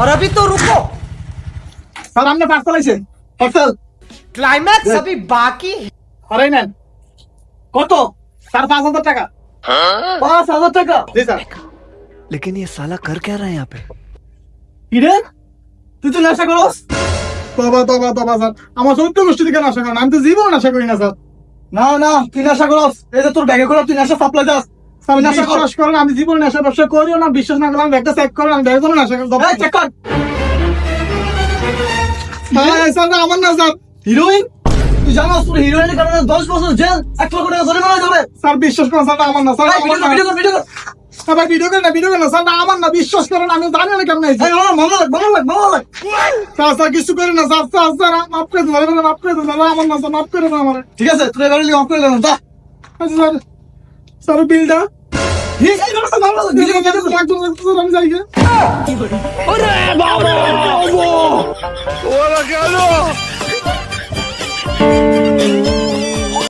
और अभी तो रुको স্যার আপনি পাঁচ চালাইছেন পার্সেল क्लाइमैक्स अभी बाकी है হরাই নেন কত স্যার পাঁচ হাজার টাকা পাঁচ হাজার টাকা জি স্যার लेकिन ये साला कर क्या रहा है यहाँ पे কিরে তুই তো নেশা করস বাবা বাবা বাবা স্যার আমার চরিত্র গোষ্ঠী থেকে নেশা করেন আমি তো জীবন নেশা করি না স্যার না না তুই নেশা করস এই যে তোর ব্যাগে করে তুই নেশা সাপ্লাই দাস স্যার নেশা করেন আমি জীবন নেশা ব্যবসা করিও না বিশ্বাস না করলাম ব্যাগটা চেক করেন আমি করে। নেশা চেক কর আমার না স্যার। হিরোইন তুই জানোস তোর হিরোইনের কারণে দশ বছর জেল এক লক্ষ টাকা জরিমানা যাবে। স্যার বিশ্বাস করেন স্যার আমার না স্যার ভিডিও কর ভিডিও কর ভাই ভিডিও করেন না ভিডিও করেন না স্যার না, আমার না বিশ্বাস করেন আমি জানি না কেমন হয়েছে। মামলা লাগ মামলা লাগ মামলা লাগ স্যার স্যার কিছু করেন না স্যার স্যার স্যার মাফ করে দিন মাফ করে দিন আমার না স্যার মাফ করে দিন আমার। ঠিক আছে তুই এবারে মাফ করে দিন যা। আচ্ছা স্যার। স্যার বিলটা? ঠিক আছে স্যার মামলা